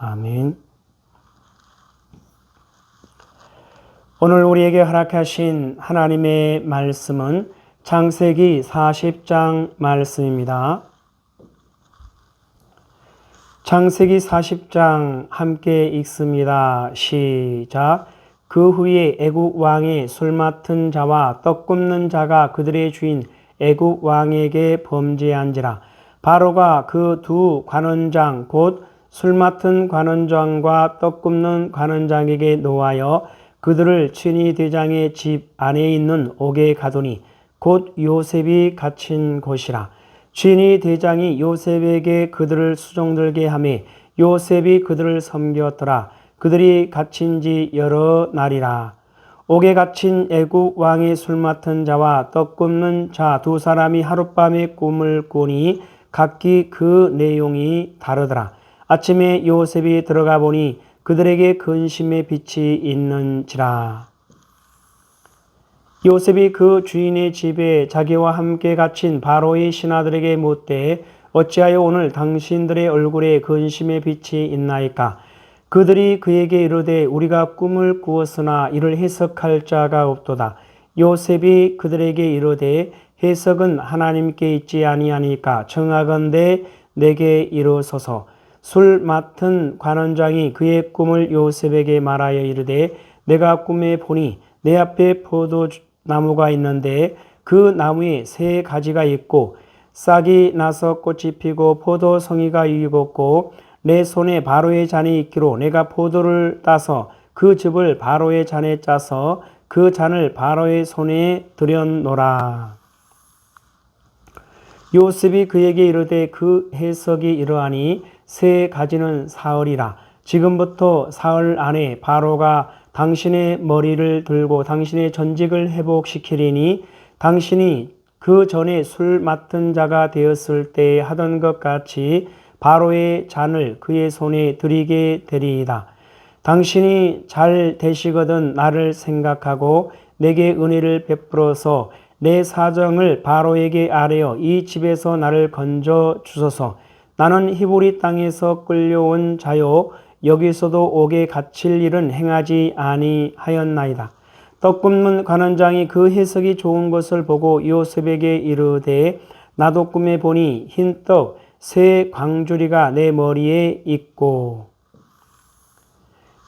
아멘. 오늘 우리에게 허락하신 하나님의 말씀은 창세기 40장 말씀입니다. 창세기 40장 함께 읽습니다. 시작. 그 후에 애국 왕의 술 맡은 자와 떡 굽는 자가 그들의 주인 애국 왕에게 범죄한지라. 바로가 그 두 관원장 곧 술 맡은 관원장과 떡 굽는 관원장에게 노하여 그들을 친히 대장의 집 안에 있는 옥에 가두니 곧 요셉이 갇힌 곳이라. 친히 대장이 요셉에게 그들을 수종들게 하매 요셉이 그들을 섬겼더라. 그들이 갇힌 지 여러 날이라. 옥에 갇힌 애국 왕의 술 맡은 자와 떡 굽는 자 두 사람이 하룻밤에 꿈을 꾸니 각기 그 내용이 다르더라. 아침에 요셉이 들어가 보니 그들에게 근심의 빛이 있는지라. 요셉이 그 주인의 집에 자기와 함께 갇힌 바로의 신하들에게 묻되 어찌하여 오늘 당신들의 얼굴에 근심의 빛이 있나이까? 그들이 그에게 이르되 우리가 꿈을 꾸었으나 이를 해석할 자가 없도다. 요셉이 그들에게 이르되 해석은 하나님께 있지 아니하니까 청하건대 내게 이루소서. 술 맡은 관원장이 그의 꿈을 요셉에게 말하여 이르되 내가 꿈에 보니 내 앞에 포도 나무가 있는데 그 나무에 세 가지가 있고 싹이 나서 꽃이 피고 포도송이가 익었고 내 손에 바로의 잔이 있기로 내가 포도를 따서 그 즙을 바로의 잔에 짜서 그 잔을 바로의 손에 들여노라. 요셉이 그에게 이르되 그 해석이 이러하니 세 가지는 사흘이라. 지금부터 사흘 안에 바로가 당신의 머리를 들고 당신의 전직을 회복시키리니 당신이 그 전에 술 맡은 자가 되었을 때 하던 것 같이 바로의 잔을 그의 손에 드리게 되리이다. 당신이 잘 되시거든 나를 생각하고 내게 은혜를 베풀어서 내 사정을 바로에게 아뢰어 이 집에서 나를 건져 주소서. 나는 히브리 땅에서 끌려온 자요 여기서도 옥에 갇힐 일은 행하지 아니하였나이다. 떡 굽는 관원장이 그 해석이 좋은 것을 보고 요셉에게 이르되 나도 꿈에 보니 흰 떡 새 광주리가 내 머리에 있고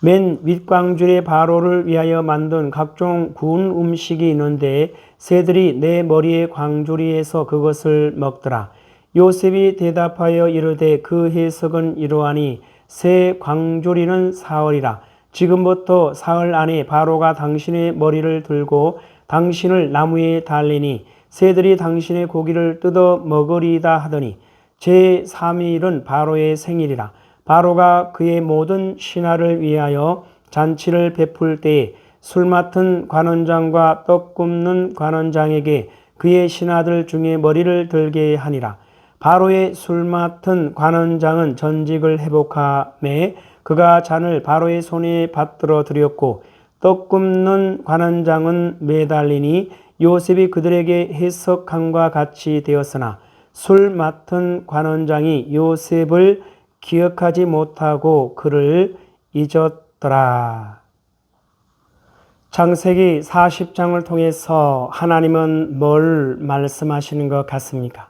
맨 윗광줄에 바로를 위하여 만든 각종 구운 음식이 있는데 새들이 내 머리의 광주리에서 그것을 먹더라. 요셉이 대답하여 이르되 그 해석은 이러하니 새 광주리는 사흘이라. 지금부터 사흘 안에 바로가 당신의 머리를 들고 당신을 나무에 달리니 새들이 당신의 고기를 뜯어 먹으리다 하더니 제3일은 바로의 생일이라. 바로가 그의 모든 신하를 위하여 잔치를 베풀 때에 술 맡은 관원장과 떡 굽는 관원장에게 그의 신하들 중에 머리를 들게 하니라. 바로의 술 맡은 관원장은 전직을 회복하매 그가 잔을 바로의 손에 받들어 드렸고 떡 굽는 관원장은 매달리니 요셉이 그들에게 해석함과 같이 되었으나 술 맡은 관원장이 요셉을 기억하지 못하고 그를 잊었더라. 창세기 40장을 통해서 하나님은 뭘 말씀하시는 것 같습니까?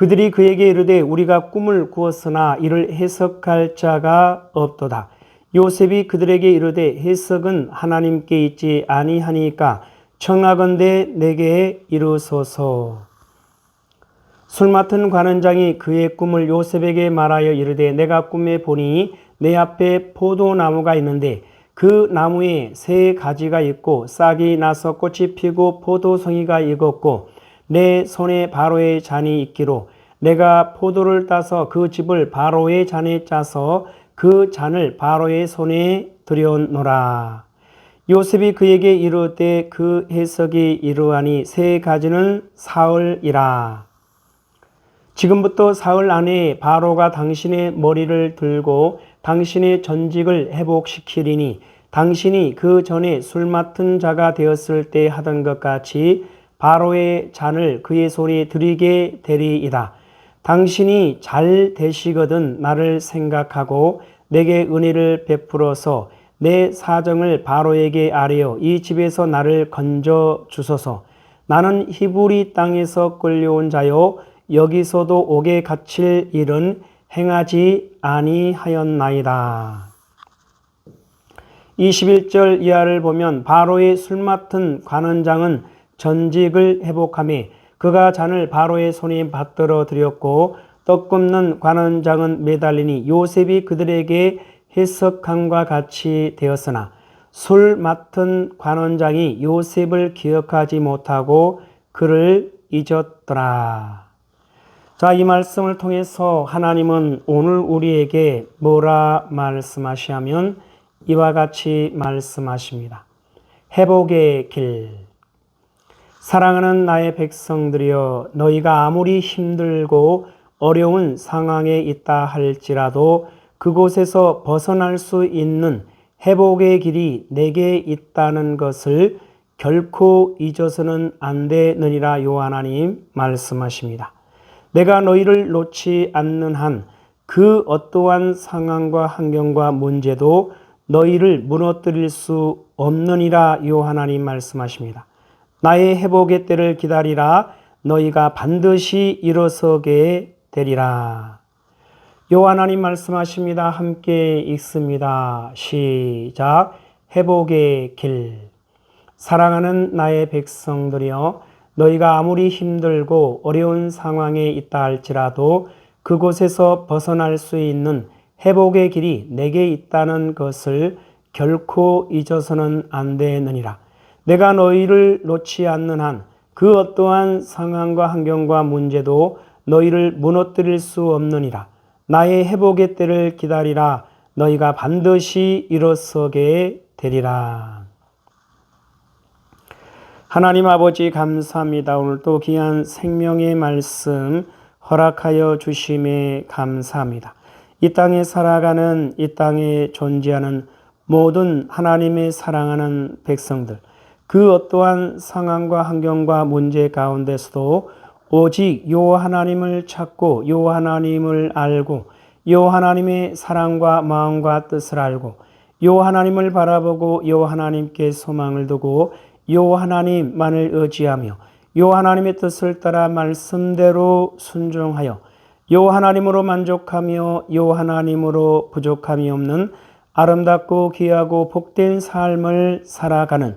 그들이 그에게 이르되 우리가 꿈을 꾸었으나 이를 해석할 자가 없도다. 요셉이 그들에게 이르되 해석은 하나님께 있지 아니하니까 청하건대 내게 이르소서. 술 맡은 관원장이 그의 꿈을 요셉에게 말하여 이르되 내가 꿈에 보니 내 앞에 포도나무가 있는데 그 나무에 세 가지가 있고 싹이 나서 꽃이 피고 포도송이가 익었고 내 손에 바로의 잔이 있기로 내가 포도를 따서 그 집을 바로의 잔에 짜서 그 잔을 바로의 손에 들여노라. 요셉이 그에게 이르되 그 해석이 이르하니 세 가지는 사흘이라. 지금부터 사흘 안에 바로가 당신의 머리를 들고 당신의 전직을 회복시키리니 당신이 그 전에 술 맡은 자가 되었을 때 하던 것 같이 바로의 잔을 그의 손에 드리게 되리이다. 당신이 잘 되시거든 나를 생각하고 내게 은혜를 베풀어서 내 사정을 바로에게 아뢰어 이 집에서 나를 건져 주소서. 나는 히브리 땅에서 끌려온 자요 여기서도 옥에 갇힐 일은 행하지 아니하였나이다. 21절 이하를 보면 바로의 술 맡은 관원장은 전직을 회복하며 그가 잔을 바로의 손에 받들어 드렸고 떡 굽는 관원장은 매달리니 요셉이 그들에게 해석함과 같이 되었으나 술 맡은 관원장이 요셉을 기억하지 못하고 그를 잊었더라. 자, 이 말씀을 통해서 하나님은 오늘 우리에게 뭐라 말씀하시냐면 이와 같이 말씀하십니다. 회복의 길. 사랑하는 나의 백성들이여 너희가 아무리 힘들고 어려운 상황에 있다 할지라도 그곳에서 벗어날 수 있는 회복의 길이 내게 있다는 것을 결코 잊어서는 안 되느니라 요 하나님 말씀하십니다. 내가 너희를 놓지 않는 한 그 어떠한 상황과 환경과 문제도 너희를 무너뜨릴 수 없느니라 요 하나님 말씀하십니다. 나의 회복의 때를 기다리라 너희가 반드시 일어서게 되리라. 요 하나님 말씀하십니다. 함께 읽습니다. 시작. 회복의 길. 사랑하는 나의 백성들이여 너희가 아무리 힘들고 어려운 상황에 있다 할지라도 그곳에서 벗어날 수 있는 회복의 길이 내게 있다는 것을 결코 잊어서는 안 되느니라. 내가 너희를 놓지 않는 한 그 어떠한 상황과 환경과 문제도 너희를 무너뜨릴 수 없느니라. 나의 회복의 때를 기다리라. 너희가 반드시 일어서게 되리라. 하나님 아버지 감사합니다. 오늘 또 귀한 생명의 말씀 허락하여 주심에 감사합니다. 이 땅에 살아가는 이 땅에 존재하는 모든 하나님의 사랑하는 백성들 그 어떠한 상황과 환경과 문제 가운데서도 오직 요 하나님을 찾고 요 하나님을 알고 요 하나님의 사랑과 마음과 뜻을 알고 요 하나님을 바라보고 요 하나님께 소망을 두고 요 하나님만을 의지하며 요 하나님의 뜻을 따라 말씀대로 순종하여 요 하나님으로 만족하며 요 하나님으로 부족함이 없는 아름답고 귀하고 복된 삶을 살아가는